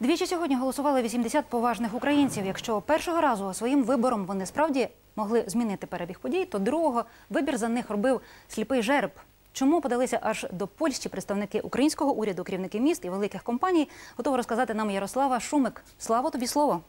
Двічі сьогодні голосували 80 поважних українців. Якщо першого разу своїм вибором вони справді могли змінити перебіг подій, то другого вибір за них робив сліпий жереб. Чому подалися аж до Польщі представники українського уряду, керівники міст і великих компаній, готова розказати нам Ярослава Шумик. Слава тобі слово!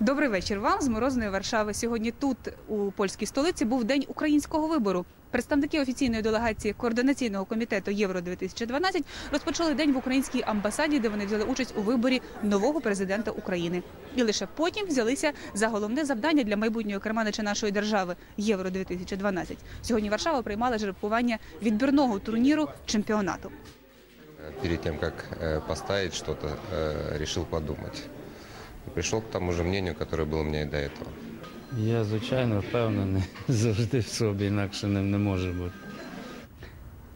Добрий вечір вам з морозної Варшави. Сьогодні тут, у польській столиці, був день українського вибору. Представники офіційної делегації координаційного комітету Євро 2012 розпочали день в українській амбасаді, де вони взяли участь у виборі нового президента України. І лише потім взялися за головне завдання для майбутнього керманича нашої держави Євро 2012 Сьогодні Варшава приймала жеребкування відбірного турніру чемпіонату. перед тем, как э, поставить что-то, э, решил прийшов к тому же мнению, которое було мені меня и до этого. Я, звичайно, впевнений завжди в собі, інакше не, не може бути.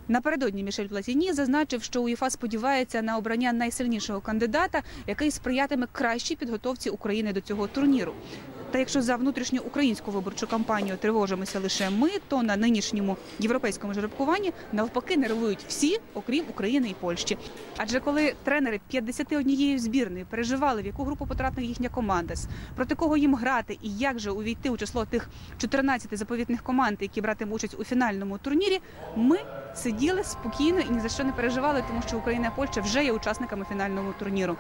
Напередодні Мішель Платіні зазначив, що УЄФА сподівається на обрання найсильнішого кандидата, який сприятиме кращій підготовці України до цього турніру. Та якщо за внутрішню українську виборчу кампанію тривожимося лише ми, то на нинішньому європейському жеребкуванні навпаки нервують всі, окрім України і Польщі. Адже коли тренери 51 збірної переживали, в яку групу потрапила їхня команда, проти кого їм грати і як же увійти у число тих 14 заповітних команд, які братимуть участь у фінальному турнірі, ми сиділи спокійно і ні за що не переживали, тому що Україна і Польща вже є учасниками фінального турніру.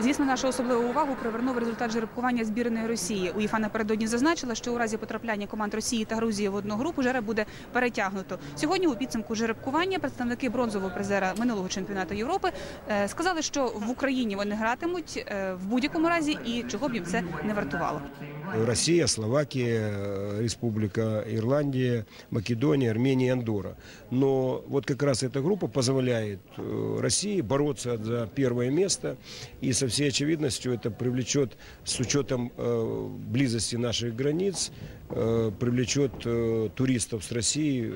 Звісно, нашу особливу увагу привернув результат жеребкування збірної Росії. УЄФА напередодні зазначила, що у разі потрапляння команд Росії та Грузії в одну групу жереб буде перетягнуто. Сьогодні у підсумку жеребкування представники бронзового призера минулого чемпіонату Європи е, сказали, що в Україні вони гратимуть е, в будь-якому разі і чого б їм це не вартувало. Россия, Словакия, э, Республика Ирландия, Македония, Армения и Андорра. Но вот как раз эта группа позволяет э, России бороться за первое место. И со всей очевидностью это привлечет, с учетом э, близости наших границ, э, привлечет э, туристов с России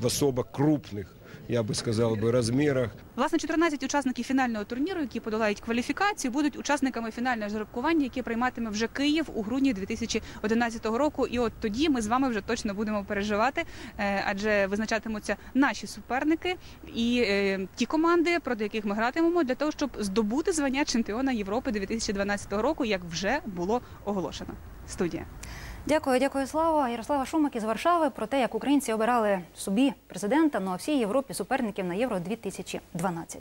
в особо крупных, я бы сказал бы, размерах. Власне, 14 учасників фінального турніру, які подолають кваліфікацію, будуть учасниками фінального жеребкування, яке прийматиме вже Київ у грудні 2011 року. І от тоді ми з вами вже точно будемо переживати, е, адже визначатимуться наші суперники і е, ті команди, проти яких ми гратимемо, для того, щоб здобути звання чемпіона Європи 2012 року, як вже було оголошено. Студія. Дякую, дякую, Слава. Ярослава Шумак із Варшави про те, як українці обирали собі президента, ну а всій Європі суперників на Євро 2012.